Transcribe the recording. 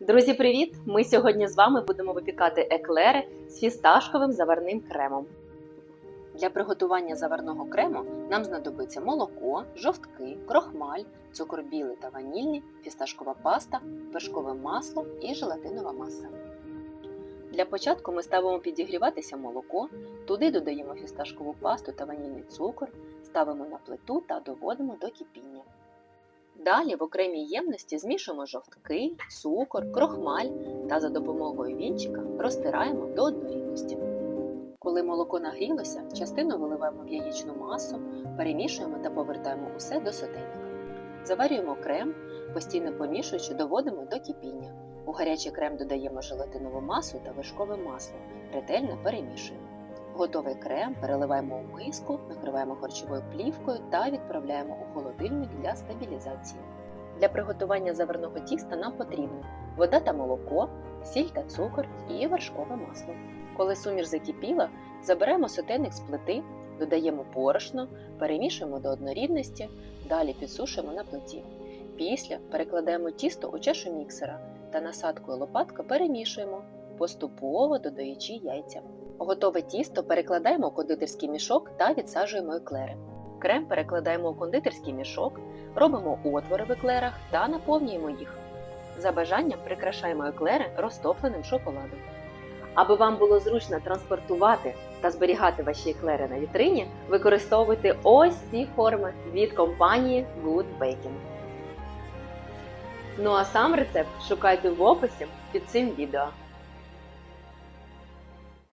Друзі, привіт! Ми сьогодні з вами будемо випікати еклери з фісташковим заварним кремом. Для приготування заварного крему нам знадобиться молоко, жовтки, крохмаль, цукор білий та ванільний, фісташкова паста, вершкове масло і желатинова маса. Для початку ми ставимо підігріватися молоко, туди додаємо фісташкову пасту та ванільний цукор, ставимо на плиту та доводимо до кипіння. Далі в окремій ємності змішуємо жовтки, цукор, крохмаль та за допомогою вінчика розтираємо до однорідності. Коли молоко нагрілося, частину виливаємо в яєчну масу, перемішуємо та повертаємо усе до сотейника. Заварюємо крем, постійно помішуючи, доводимо до кипіння. У гарячий крем додаємо желатинову масу та вершкове масло, ретельно перемішуємо. Готовий крем переливаємо у миску, накриваємо харчовою плівкою та відправляємо у холодильник для стабілізації. Для приготування заварного тіста нам потрібно вода та молоко, сіль та цукор і вершкове масло. Коли суміш закипіла, заберемо сотейник з плити, додаємо борошно, перемішуємо до однорідності, далі підсушуємо на плиті. Після перекладаємо тісто у чашу міксера та насадкою лопатка перемішуємо, поступово додаючи яйця. Готове тісто перекладаємо у кондитерський мішок та відсаджуємо еклери. Крем перекладаємо у кондитерський мішок, робимо отвори в еклерах та наповнюємо їх. За бажанням прикрашаємо еклери розтопленим шоколадом. Аби вам було зручно транспортувати та зберігати ваші еклери на вітрині, використовуйте ось ці форми від компанії Good Baking. Ну а сам рецепт шукайте в описі під цим відео.